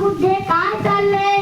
बुद्धे काय चालले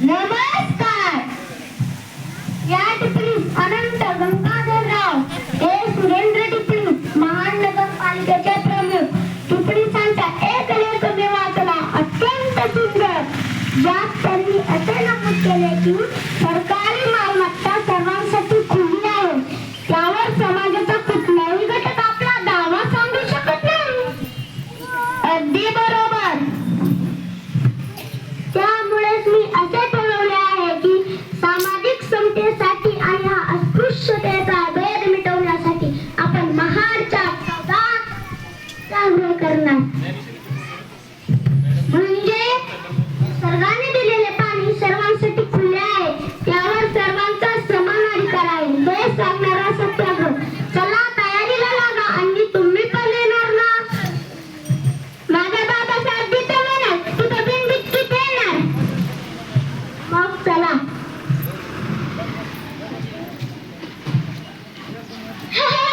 नमस्कार. या ठिकाणी अनंत गंगाधरराव हे सुरेंद्र टिपणी महानगरपालिकेचे प्रमुख. टिपणीसांचा एक लेख मी वाचला अत्यंत सुंदर. ज्यात त्यांनी असे नमूद केले की सरकार अगदी बरोबर. त्यामुळेच मी असे ठरवले आहे की सामाजिक समतेसाठी आणि हा अस्पृश्यतेचा वेध मिटवण्यासाठी आपण महाडच्या संग्रह करणार. Hey!